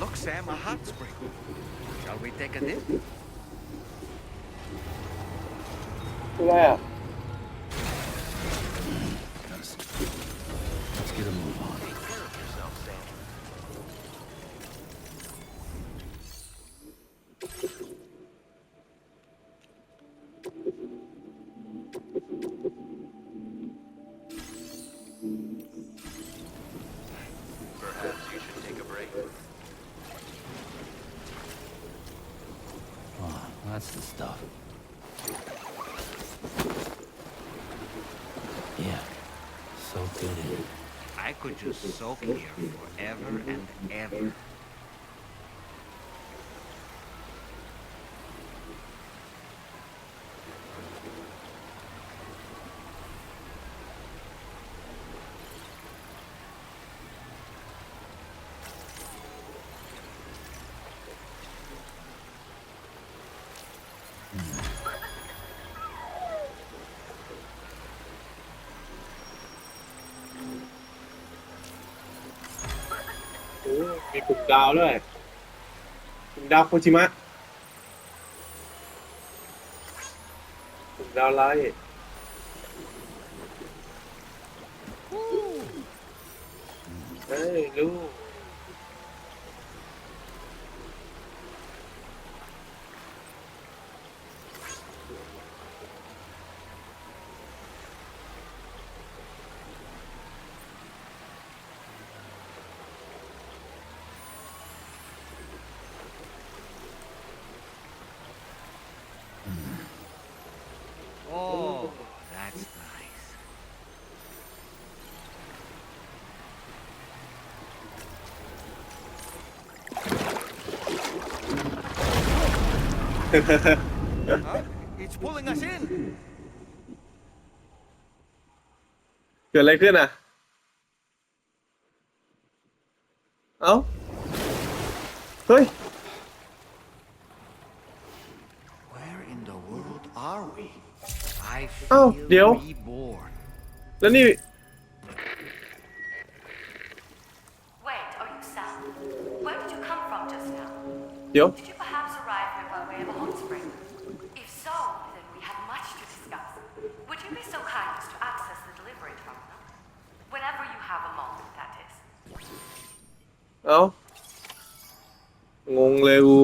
Look, Sam, a hot spring. Shall we take a dip? Look. That's the stuff. Yeah, so good. I could just soak here forever and ever. โอ้มีกลุ่มดาวด้วยกลุ่มดาวโคจิมะกลุ่มดาวไลท์เฮ้ยลูกโอ้ Oh, that's nice. ฮะ It's pulling us in. เกิดอะไรขึ้นอะ เอ้า เฮ้ย Where in the world are we? I Oh, feel Dio. reborn. แล้วนี่ Wait, are you Sam? Where did you come from just now? เดี๋ยว Did you เอ้างงเลยกู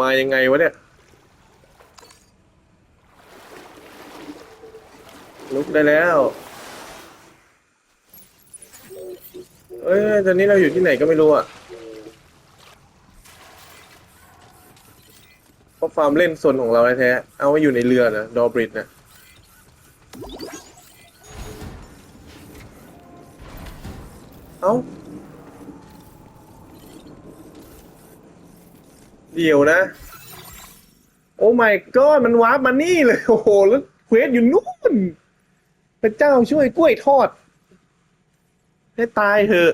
มายังไงวะเนี่ย ลุกได้แล้วเอ้ยตอนนี้เราอยู่ที่ไหนก็ไม่รู้อะเพราะฟาร์มเล่นโซนของเราแท้ๆเอาไว้อยู่ในเรือนะดอบริดนะเอ้า เดี๋ยวนะ โอ้ my god มันวาร์ปมานี่เลย โอ้โห แล้วเควสอยู่นู่นพระเจ้าช่วยกล้วยทอด ให้ตายเถอะ